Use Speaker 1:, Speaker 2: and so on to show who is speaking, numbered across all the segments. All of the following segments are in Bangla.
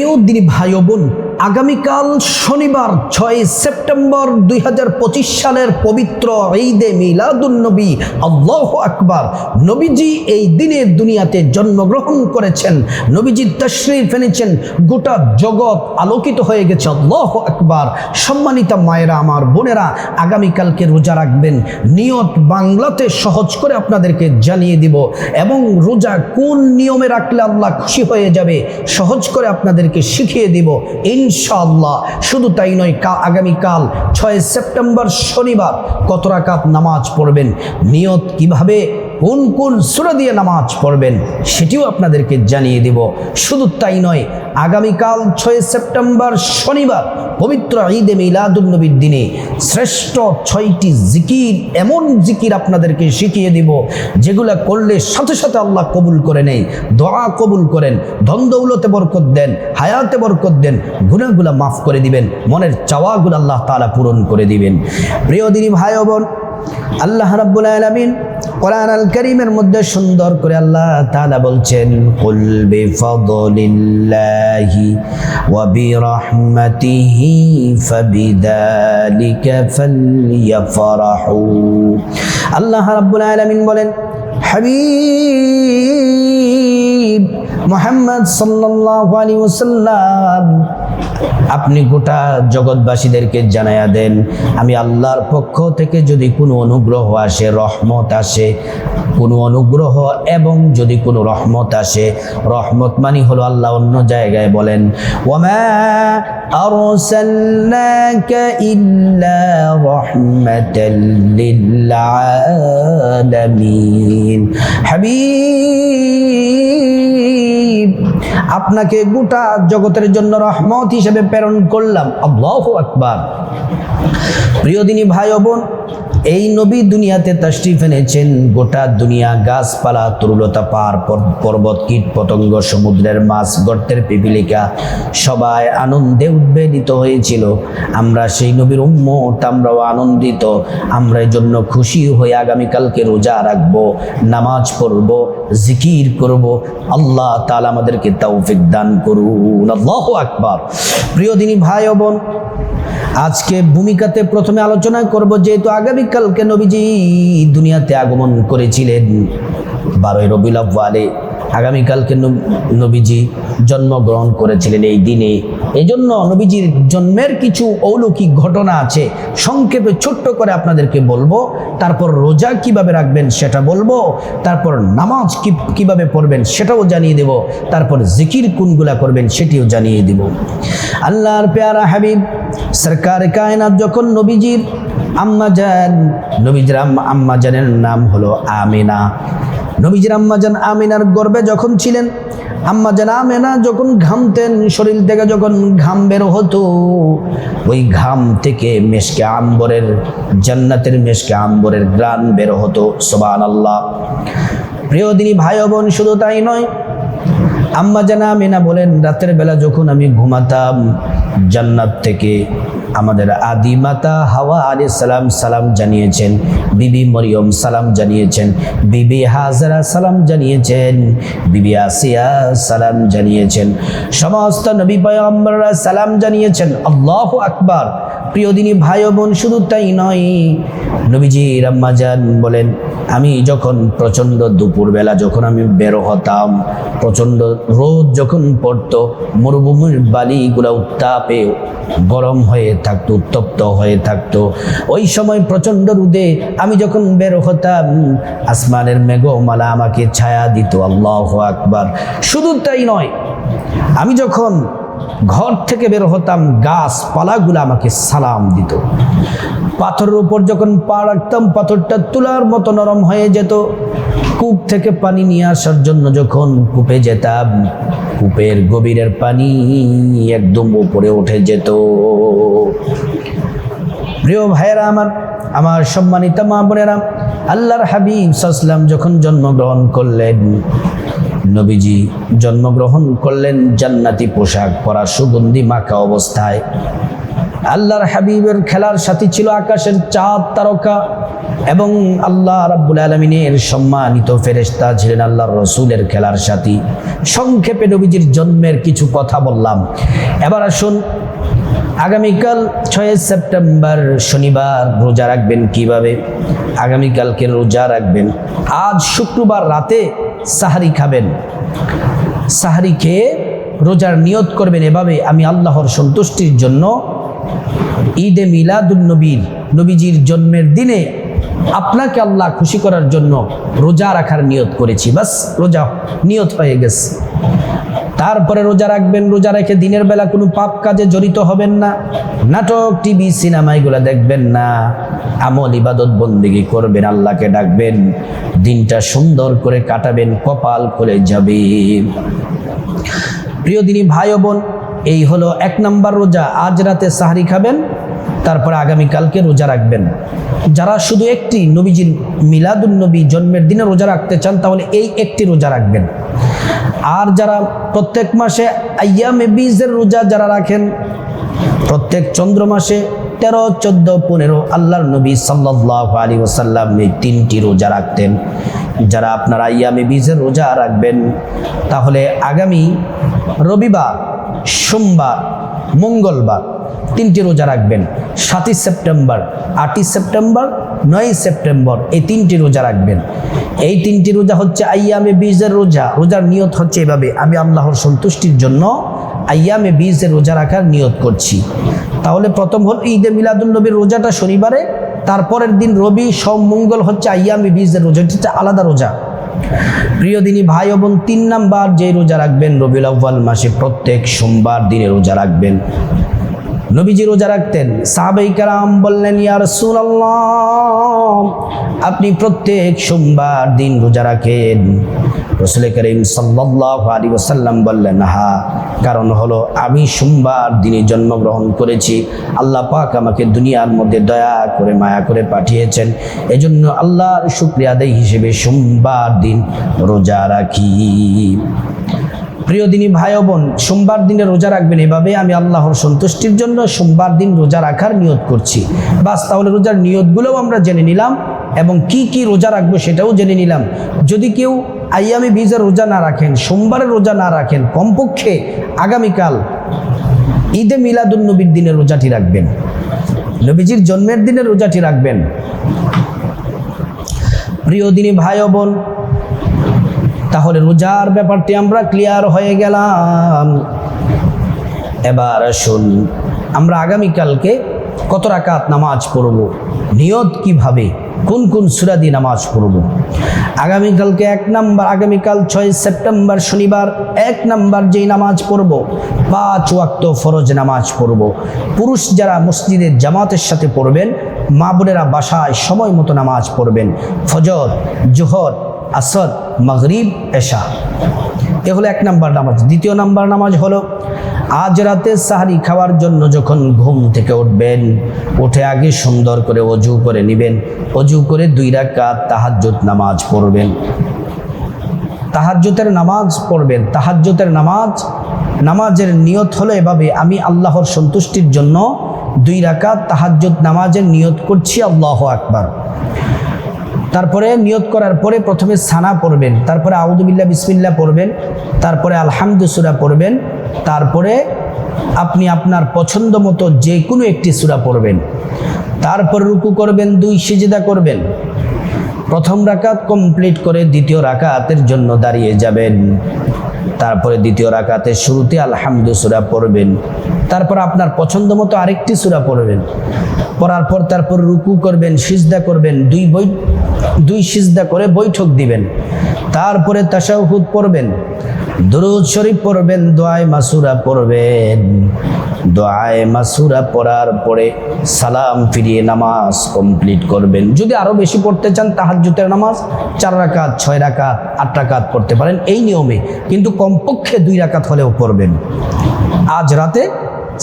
Speaker 1: প্রিয় দিনী ভাই বোন আগামীকাল শনিবার, ছয় সেপ্টেম্বর দুই হাজার পঁচিশ সালের পবিত্র ঈদে মিলাদুন্নবী আল্লাহ আকবার। নবীজি এই দিনে দুনিয়াতে জন্মগ্রহণ করেছেন। নবীজি তশরিফ এনেছেন। গোটা জগৎ আলোকিত হয়ে গেছে। আল্লাহ আকবার। সম্মানিতা মায়েরা, আমার বোনেরা, আগামীকালকে রোজা রাখবেন। নিয়ত বাংলাতে সহজ করে আপনাদেরকে জানিয়ে দিব। এবং রোজা কোন নিয়মে রাখলে আল্লাহ খুশি হয়ে যাবে, সহজ করে আপনাদেরকে শিখিয়ে দিব। ইনশাআল্লাহ। শুধু তাই নয়, কা আগামীকাল ছয় সেপ্টেম্বর শনিবার কত রাকাত নামাজ পড়বেন? নিয়ত কীভাবে? কোন কোন সুরা দিয়ে নামাজ পড়বেন? সেটিও আপনাদেরকে জানিয়ে দেব। শুধু তাই নয়, আগামীকাল ছয় সেপ্টেম্বর শনিবার, পবিত্র ঈদে মিলাদুলনবীর দিনে শ্রেষ্ঠ ছয়টি জিকির, এমন জিকির আপনাদেরকে শিখিয়ে দিব, যেগুলা করলে সাথে সাথে আল্লাহ কবুল করে নেই দোয়া কবুল করেন, ধন দৌলতে বরকত দেন, হায়াতে বরকত দেন গুণাগুলা মাফ করে দিবেন, মনের চাওয়াগুলো আল্লাহ তালা পূরণ করে দিবেন। প্রিয় দিনী ভাই বোন, আল্লাহ রাব্বুল আলামিন কোরআন আল করিমের মধ্যে সুন্দর করে আল্লাহ তাআলা বলছেন, কুল বিফাদলিল্লাহি ওয়া বিরহমাতিহি ফাবিযালিকা ফালইফরাহু আল্লাহ রাব্বুল আলামিন বলেন, হাবিব মুহাম্মদ সাল্লাল্লাহু আলাইহি ওয়াসাল্লাম আপনি গোটা জগৎবাসীদেরকে জানায়া দেন আমি আল্লাহর পক্ষ থেকে যদি কোনো অনুগ্রহ আসে রহমত আসে কোনো অনুগ্রহ এবং যদি কোনো রহমত আসে রহমত মানি হলো আল্লাহ অন্য জায়গায় বলেন ওমা أرسلناك إلا رحمة للعالمين حبيب আপনাকে গোটা জগতের জন্য রহমত হিসেবে প্রেরণ করলাম। আল্লাহ আকবার। প্রিয় দিনী ভাই বোন এই নবী দুনিয়াতে তশরিফ এনেছেন, গোটা দুনিয়া গাছপালা, তরুলতা পার পর্বত, কীট পতঙ্গ, সমুদ্রের মাছ, গর্তের পিপিলিকা, সবাই আনন্দে উদ্বেলিত হয়েছিল। আমরা সেই নবীর উম্মত, আমরাও আনন্দিত। আমরা এই জন্য খুশি হয়ে আগামীকালকে রোজা রাখব, নামাজ পড়ব, জিকির করব। আল্লাহ তাআলা আমাদেরকে তৌফিক দান করুন। আল্লাহ আকবার। প্রিয় দিনী ভাই বোন, আজকে ভূমিকাতে প্রথমে আলোচনা করব, যেহেতু আগামীকালকে নবীজি দুনিয়াতে আগমন করেছিলেন। বারোই রবিউল আউয়ালে আগামীকালকে নব- নবীজি জন্মগ্রহণ করেছিলেন এই দিনে। এই জন্য নবীজির জন্মের কিছু অলৌকিক ঘটনা আছে, সংক্ষেপে ছোট্ট করে আপনাদেরকে বলব। তারপর রোজা কীভাবে রাখবেন সেটা বলব, তারপর নামাজ কীভাবে পড়বেন সেটাও জানিয়ে দেব, তারপর জিকির কোনগুলা করবেন সেটিও জানিয়ে দেব। আল্লাহর পেয়ারা হাবিব, সরকার কায়নাত যখন নবীজির আম্মা যান নবীজির আম্মা আম্মা জানের নাম হলো আমিনা। নবীজির আম্মা জান আমিনার গর্বে যখন ছিলেন আম্মা জান আমেনা যখন ঘামতেন, শরীর থেকে যখন ঘাম বের হতো, ওই ঘাম থেকে মেশকে আম্বরের, জান্নাতের মেশকে আম্বরের গ্রান বের হতো সোবান আল্লাহ প্রিয় দিনী ভাই বোন, শুধু তাই নয় আম্মা জানা আমিনা বলেন, রাতের বেলা যখন আমি ঘুমাতাম জান্নাত থেকে আমাদের আদিমাতা হাওয়া আলি সালাম সালাম জানিয়েছেন, বিবি মরিয়ম সালাম জানিয়েছেন, বিবি হাজারা সালাম জানিয়েছেন, বিবি আসিয়া সালাম জানিয়েছেন, সমস্ত নবী পয়গম্বররা সালাম জানিয়েছেন, আল্লাহ আকবার। প্রিয় দিনী ভাই বোন, শুধু তাই নয় নবীজি রাম্মাজান বলেন, আমি যখন প্রচণ্ড দুপুরবেলা যখন আমি বের হতাম, প্রচণ্ড রোদ যখন পড়ত, মরুভূমির বালিগুলো উত্তাপে গরম হয়ে থাকতো, উত্তপ্ত হয়ে থাকতো। ওই সময় প্রচণ্ড রোদে আমি যখন বের হতাম, আসমানের মেঘমালা আমাকে ছায়া দিত, আল্লাহ আকবার। শুধু তাই নয়, আমি যখন ঘর থেকে বের হতাম, গাছপালাগুলো আমাকে সালাম দিত। পাথরের উপর যখন পা রাখতাম, পাথরটা তুলার মতো নরম হয়ে যেত। কূপ থেকে পানি নিয়ে আসার জন্য যখন কূপে যেতাম, কূপের গভীরের পানি একদম উপরে উঠে যেত। প্রিয় ভাইয়েরা আমার আমার সম্মানিত মা বোনেরা, আল্লাহর হাবিব সাসলাম যখন জন্মগ্রহণ করলেন, নবীজি জন্মগ্রহণ করলেন জান্নাতি পোশাক পরা সুগন্ধি মাখা অবস্থায়। আল্লাহর হাবিবের খেলার সাথী ছিল আকাশের চাঁদ তারকা এবং আল্লাহ রাব্বুল আলমিনের সম্মানিত ফেরেশতা ছিলেন আল্লাহর রসুলের খেলার সাথী। সংক্ষেপে নবীজির জন্মের কিছু কথা বললাম। এবার আসুন, আগামীকাল ছয় সেপ্টেম্বর শনিবার রোজা রাখবেন কীভাবে? আগামীকালকে রোজা রাখবেন। আজ শুক্রবার রাতে সাহারি খাবেন। সাহারি খেয়ে রোজার নিয়ত করবেন। এভাবে আমি আল্লাহর সন্তুষ্টির জন্য ঈদে মিলাদুল নবীর, নবীজির জন্মের দিনে আপনাকে আল্লাহ খুশি করার জন্য রোজা রাখার নিয়ত করেছি। বাস, রোজা নিয়ত হয়ে গেছে। তারপরে রোজা রাখবেন, রোজা রেখে দিনের বেলা কোনো পাপ কাজে জড়িত হবেন না। নাটক, টিভি, সিনেমা এগুলো দেখবেন না। আমল ইবাদত বন্দিগি করবেন, আল্লাহকে ডাকবেন। দিনটা সুন্দর করে কাটাবেন, কপাল খুলে যাবে। প্রিয় দিনী ভাই বোন এই হলো এক নাম্বার রোজা। আজ রাতে সাহারি খাবেন, তারপরে আগামীকালকে রোজা রাখবেন। যারা শুধু একটি নবীজির মিলাদুল নবী জন্মের দিনে রোজা রাখতে চান, তাহলে এই একটি রোজা রাখবেন। আর যারা প্রত্যেক মাসে আয়ামে বীজের রোজা যারা রাখেন, প্রত্যেক চন্দ্র মাসে তেরো, চোদ্দ, পনেরো আল্লাহর নবী সাল্লাহ আলী ওসাল্লাম এই তিনটি রোজা রাখতেন। যারা আপনারা আয়ামে বীজের রোজা রাখবেন, তাহলে আগামী রবিবার সোমবার, মঙ্গলবার, তিনটি রোজা রাখবেন। সাতই সেপ্টেম্বর, আটই সেপ্টেম্বর, নয়ই সেপ্টেম্বর এই তিনটি রোজা রাখবেন। এই তিনটি রোজা হচ্ছে আয়ামে বীজের রোজা। রোজার নিয়ত হচ্ছে এভাবে, আমি আল্লাহর সন্তুষ্টির জন্য আয়ামে বীজের রোজা রাখার নিয়ত করছি। তাহলে প্রথম হল ঈদে মিলাদুল নবীর রোজাটা শনিবারে, তারপরের দিন রবি, সোম, মঙ্গল হচ্ছে আইয়ামে বীজের রোজা। এটা আলাদা রোজা। প্রিয় দিনী ভাই বোন, তিন নাম্বার, যে রোজা রাখবেন রবিউল আউ্বাল মাসে প্রত্যেক সোমবার দিনে রোজা রাখবেন। নবীজি রোজা রাখতেন। সাহাবাই কারাম বললেন ইয়ার আপনি প্রত্যেক সোমবার দিন রোজা রাখেন। রসুল করিম সাল্লাহ আলী ওসাল্লাম বললেন, হা, কারণ হলো আমি সোমবার দিনে জন্মগ্রহণ করেছি। আল্লাহ পাক আমাকে দুনিয়ার মধ্যে দয়া করে, মায়া করে পাঠিয়েছেন। এজন্য আল্লাহর শুক্রিয়া দেয় হিসেবে সোমবার দিন রোজা রাখি। প্রিয় দিনী ভাই বোন, সোমবার দিনে রোজা রাখবেন এভাবে আমি আল্লাহর সন্তুষ্টির জন্য সোমবার দিন রোজা রাখার নিয়ত করছি। বাস, তাহলে রোজার নিয়তগুলোও আমরা জেনে নিলাম এবং কি কি রোজা রাখব সেটাও জেনে নিলাম। যদি কেউ আইয়ামি বীজের রোজা না রাখেন সোমবারের রোজা না রাখেন, কমপক্ষে আগামীকাল ঈদে মিলাদুল নবীর দিনে রোজাটি রাখবেন। নবীজির জন্মের দিনে রোজাটি রাখবেন। প্রিয় দিনী ভাই বোন তাহলে রোজার ব্যাপারটি আমরা ক্লিয়ার হয়ে গেলাম। এবার আসুন, আমরা আগামীকালকে কত রাকাত নামাজ পড়ব? নিয়ত কীভাবে? কোন কোন সুরাদি নামাজ পড়ব? আগামীকালকে এক নাম্বার, আগামীকাল ছয় সেপ্টেম্বর শনিবার এক নাম্বার যেই নামাজ পড়ব, পাঁচ ওয়াক্ত ফরজ নামাজ পড়ব। পুরুষ যারা মসজিদের জামাতের সাথে পড়বেন, মা বোনেরা বাসায় সময় মতো নামাজ পড়বেন। ফজর, জোহর আসদ মগরিব, এশা। এ হলো এক নাম্বার নামাজ। দ্বিতীয় নাম্বার নামাজ হলো, আজ রাতে সাহারি খাওয়ার জন্য যখন ঘুম থেকে উঠবেন, উঠে আগে সুন্দর করে অজু করে নেবেন। অজু করে দুই রাকাত তাহাজ্জুদ নামাজ পড়বেন। তাহাজ্জুতের নামাজ পড়বেন। তাহাজ্জুতের নামাজ, নামাজের নিয়ত হলো এভাবে, আমি আল্লাহর সন্তুষ্টির জন্য দুই রাকাত তাহাজ্জুদ নামাজের নিয়ত করছি, আল্লাহ আকবার। তারপরে নিয়ত করার পরে প্রথমে সানা পড়বেন, তারপরে আউদুবিল্লা বিসমিল্লা পড়বেন, তারপরে আলহামদুসুরা পড়বেন, তারপরে আপনি আপনার পছন্দ মতো যে কোনো একটি সুরা পড়বেন। তারপর রুকু করবেন, দুই সিজেদা করবেন। প্রথম রাকাত কমপ্লিট করে দ্বিতীয় রাকাতের জন্য দাঁড়িয়ে যাবেন। তারপরে দ্বিতীয় রাকাতে শুরুতে আলহামদু সুরা পড়বেন। তারপর আপনার পছন্দ মতো আরেকটি সুরা পড়বেন। পড়ার পর তারপর রুকু করবেন, সিজদা করবেন, দুই বই দুই সিজদা করে বৈঠক দিবেন। তারপরে তাসাউহুদ পড়বেন। দরুদ শরীফ পড়বেন, দোয়ায় মাসুরা পড়বেন। দোয়ায় মাসুরা পড়ার পরে সালাম ফিরিয়ে নামাজ কমপ্লিট করবেন। যদি আরও বেশি পড়তে চান তাহাজ্জুতের নামাজ চার রাকাত, ছয় রাকাত, আট রাকাত পড়তে পারেন এই নিয়মে, কিন্তু কমপক্ষে দুই রাকাত হলেও পড়বেন। আজ রাতে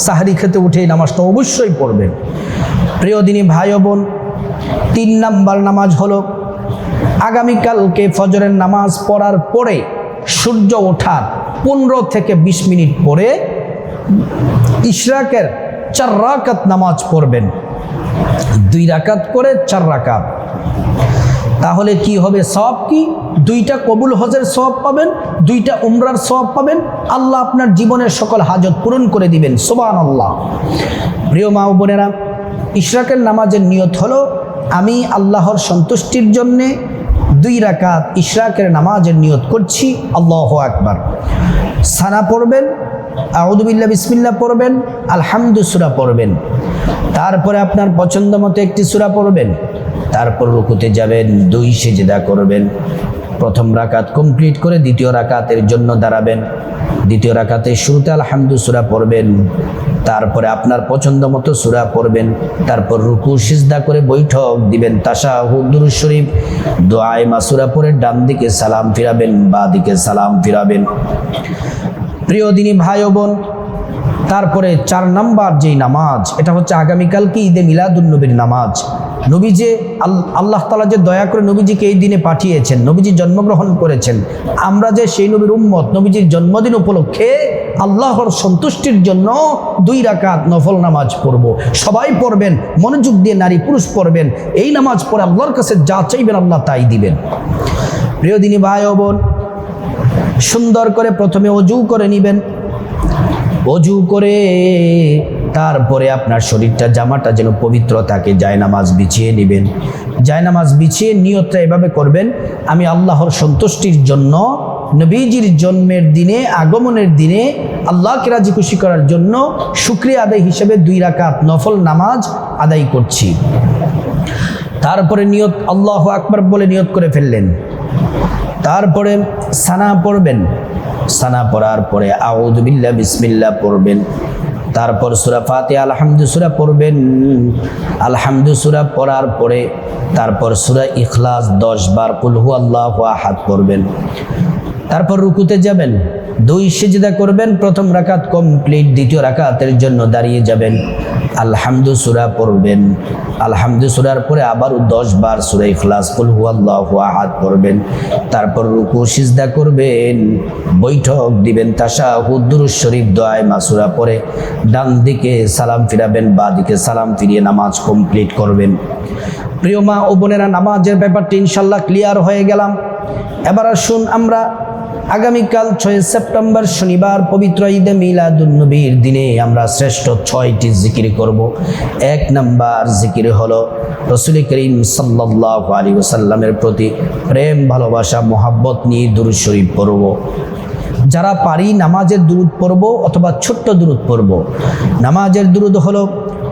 Speaker 1: সাহারি খেতে উঠে এই নামাজটা অবশ্যই পড়বেন। প্রিয় দিনী ভাই বোন, তিন নাম্বার নামাজ হলো, আগামীকালকে ফজরের নামাজ পড়ার পরে সূর্য ওঠার পনেরো থেকে বিশ মিনিট পরে ইশরাকের চার রাকাত নামাজ পড়বেন। দুই রাকাত করে চার রাকাত। তাহলে কি হবে সব কি? দুইটা কবুল হজের সব পাবেন, দুইটা উমরার সব পাবেন। আল্লাহ আপনার জীবনের সকল হাজত পূরণ করে দিবেন সোবান আল্লাহ প্রিয় মা বোনেরা, ইশরাকের নামাজের নিয়ত হলো, আমি আল্লাহর সন্তুষ্টির জন্যে দুই রাকাত ইশরাকের নামাজের নিয়ত করছি, আল্লাহ আকবার। সানা পড়বেন আউদুবিল্লা বিসমিল্লা পড়বেন, আলহামদু সুরা পড়বেন। তারপরে আপনার পছন্দ মতো একটি সুরা পড়বেন, তারপর রুকুতে যাবেন, দুই সেজেদা করবেন, প্রথম রাকাত কমপ্লিট করে দ্বিতীয় রাকাতের জন্য দাঁড়াবেন, দ্বিতীয় রাকাতে শুরুতে আলহামদু সুরা পড়বেন তারপরে আপনার পছন্দ মতো সুরা পড়বেন, তারপর রুকু, সিজদা করে বৈঠক দিবেন তাসা হুদুর শরীফ, দোয়ায় মাসুরা পরে ডান দিকে সালাম ফিরাবেন বা দিকে সালাম ফিরাবেন। প্রিয় দিনী ভাই বোন, তারপরে চার নাম্বার যেই নামাজ, এটা হচ্ছে আগামীকালকে ঈদে মিলাদুন্নবীর নামাজ। নবী যে আল্লাহ তালা যে দয়া করে নবীজিকে এই দিনে পাঠিয়েছেন, নবীজি জন্মগ্রহণ করেছেন, আমরা যে সেই নবীর উম্মত, নবীজির জন্মদিন উপলক্ষে আল্লাহর সন্তুষ্টির জন্য দুই রাকাত নফল নামাজ পড়ব। সবাই পড়বেন, মনোযোগ দিয়ে নারী পুরুষ পড়বেন, এই নামাজ পড়ে আল্লাহর কাছে যা চাইবেন আল্লাহ তাই দিবেন। প্রিয় দিনী ভাই বোন, সুন্দর করে প্রথমে অজু করে নিবেন। অজু করে তারপরে আপনার শরীরটা, জামাটা যেন পবিত্র থাকে জায়নামাজ বিছিয়ে নেবেন। জায়নামাজ বিছিয়ে নিয়তটা এভাবে করবেন, আমি আল্লাহর সন্তুষ্টির জন্য, নবীজির জন্মের দিনে, আগমনের দিনে, আল্লাহকে রাজি খুশি করার জন্য শুক্রিয়া আদায় হিসেবে দুই রাকাত নফল নামাজ আদায় করছি। তারপরে নিয়ত, আল্লাহ আকবর বলে নিয়ত করে ফেললেন। তারপরে সানা পড়বেন। সানা পড়ার পরে আউদুবিল্লা বিসমিল্লা পড়বেন। তারপর সুরা ফাতে আলহামদুসুরা পড়বেন। আলহামদুসুরা পড়ার পরে তারপর সুরা ইখলাস দশ বার কুলহু আল্লাহ হাত পড়বেন। তারপর রুকুতে যাবেন। দুই সেজদা করবেন, প্রথম রাকাত কমপ্লিট দ্বিতীয় রাকাতের জন্য দাঁড়িয়ে যাবেন। আলহামদু সুরা পড়বেন। আলহামদু সুরার পরে আবারও দশ বার সুরা ইখলাস, কুল হুয়াল্লাহু আহাদ পড়বেন। তারপর রুকু, সিজদা করবেন, বৈঠক দিবেন তাসা হুদ্দুর শরীফ, দোয়ায় মাসুরা পরে ডান দিকে সালাম ফিরাবেন, বা দিকে সালাম ফিরিয়ে নামাজ কমপ্লিট করবেন। প্রিয় মা ও বোনেরা, নামাজের ব্যাপারটি ইনশাল্লাহ ক্লিয়ার হয়ে গেলাম। এবার আসুন আমরা আগামীকাল ছয় সেপ্টেম্বর শনিবার পবিত্র ঈদে মিলাদুন্নবীর দিনে আমরা শ্রেষ্ঠ ছয়টি জিকির করব। এক নাম্বার জিকির হলো রসুল করিম সাল্লাহ আলী ওসাল্লামের প্রতি প্রেম, ভালোবাসা, মোহাব্বত নিয়ে দুরু শরীফ পড়ব। যারা পারি নামাজের দুরুদ পড়ব অথবা ছোট্ট দুরুদ পড়ব। নামাজের দুরুদ হলো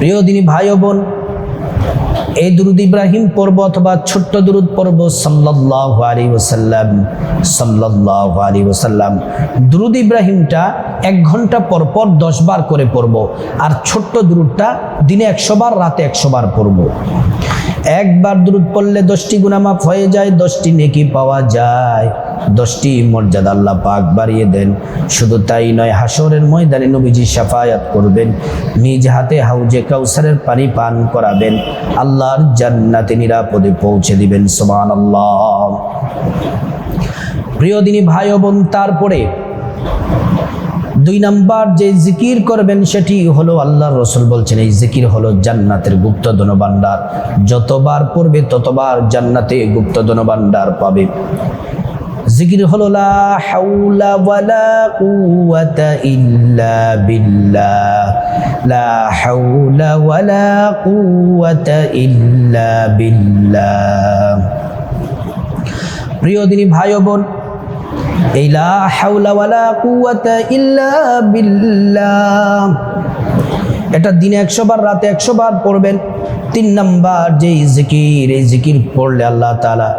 Speaker 1: প্রিয় দিনী ভাই বোন, এই দুরুদ ইব্রাহিম পর্ব অথবা ছোট্ট দুরুদ পর্ব সাল্লাহ আলী ওসাল্লাম সাল্লাহ আলী ওসাল্লাম দুরুদ ইব্রাহিমটা এক ঘণ্টা পর পর দশ বার করে পড়ব আর ছোট্ট দুরুদটা দিনে একশো বার, রাতে একশো বার পড়ব। একবার দুরুদ পড়লে দশটি গুনামাফ হয়ে যায়, দশটি নেকি পাওয়া যায়। দশটি মর্যাদা আল্লাহ পাক বাড়িয়ে দেন। শুধু তাই নয় হাসরের ময়দানে নবীজি সাফায়াত করবেন, নিজ হাতে হাউজে কাউসারের পানি পান করাবেন, আল্লাহর জান্নাতে নিরাপদে পৌঁছে দিবেন সোমান আল্লাহ প্রিয় দিনী ভাই বোন, তারপরে দুই নাম্বার যে জিকির করবেন সেটি হলো আল্লাহর রসুল বলছেন, এই জিকির হলো জান্নাতের গুপ্ত ধনভাণ্ডার। যতবার পড়বে ততবার জান্নাতে গুপ্ত ধনভাণ্ডার পাবে। জিকির হলো, লা হাওলা ওয়ালা কুওয়াতা ইল্লা বিল্লাহ। লা হাওলা ওয়ালা কুওয়াতা ইল্লা বিল্লাহ। প্রিয় দিনী ভাই বোন, এই লা হাওলা ওয়ালা কুওয়াতা ইল্লা বিল্লাহ এটা দিনে একশো বার, রাতে একশো বার পড়বেন। তিন নাম্বার যে জিকির, এই জিকির পড়লে আল্লাহ তালা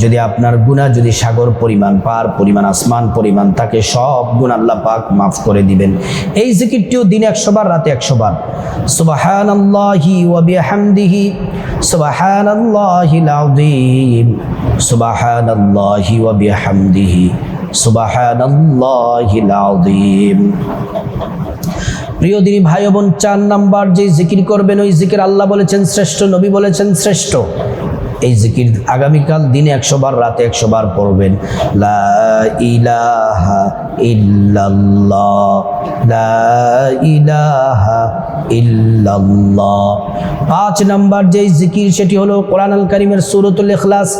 Speaker 1: যদি আপনার গুণা যদি সাগর পরিমাণ পার পরিমাণ, আসমান পরিমাণ, তাকে সব গুণ আল্লাহ পাক মাফ করে দিবেন। এই জিকিরটিও দিন একশো বার, রাতে একশো বার। সুবাহান আল্লাহি সুবাহান আল্লাহিল আযীম সুবাহান আল্লাহি ওয়াবিহামদিহি সুবাহান আল্লাহিল আযীম। প্রিয় দিনী ভাই বোন, চার নাম্বার যে জিকির করবেন, ওই জিকির আল্লাহ বলেছেন শ্রেষ্ঠ, নবী বলেছেন শ্রেষ্ঠ। এই জিকির আগামীকাল দিনে একশো বার রাতে একশো বার পড়বেন। লা লা পাঁচ নাম্বার যেই জিকির, সেটি হলো কোরআন আল করিমের সুরতুল ইখলাস।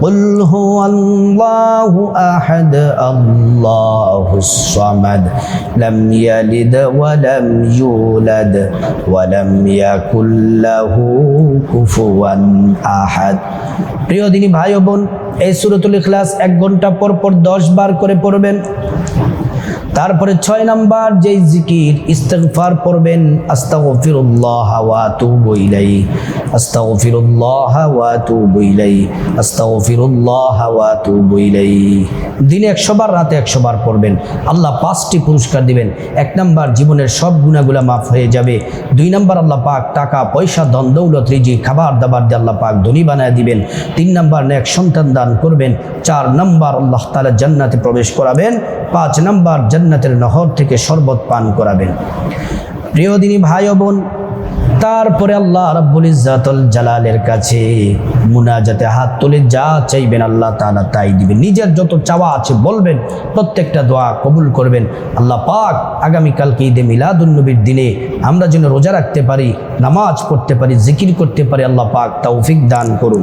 Speaker 1: قل هو الله أحد الله الصمد لم يلد ولم يولد ولم يكن له كفوا أحد প্রিয় দিনী ভাই ও বোন এই সুরতুল ইখলাস এক ঘন্টা পর পর দশ বার করে পড়বেন তারপরে ছয় নাম্বার, যেই জিকির, ইস্তেগফার পড়বেন দিনে 100 বার, রাতে 100 বার পড়বেন। আল্লাহ পাঁচটি পুরস্কার দিবেন। এক নাম্বার, জীবনের সব গুনাহগুলো মাফ হয়ে যাবে। দুই নাম্বার, আল্লাহ পাক টাকা, পয়সা, ধন, দৌলত রিজি খাবার, দাবার দিয়ে আল্লাহ পাক ধনী বানায় দিবেন। তিন নাম্বার, নেক সন্তান দান করবেন। চার নাম্বার, আল্লাহ তাআলা জান্নাতে প্রবেশ করাবেন। পাঁচ নাম্বার জান্নাতের নহর থেকে শরবত পান করাবেন। প্রিয় দিনী ভাই বোন, তারপরে আল্লাহ রাব্বুল ইজ্জাতুল জালালের কাছে মুনাজাতে হাত তুলে যা চাইবেন আল্লাহ তাআলা তাই দিবেন। নিজের যত চাওয়া আছে বলবেন, প্রত্যেকটা দোয়া কবুল করবেন। আল্লাহ পাক আগামীকালকে ঈদে মিলাদুন নবীর দিনে আমরা যেন রোজা রাখতে পারি, নামাজ পড়তে পারি, জিকির করতে পারি, আল্লাহ পাক তৌফিক দান করুন।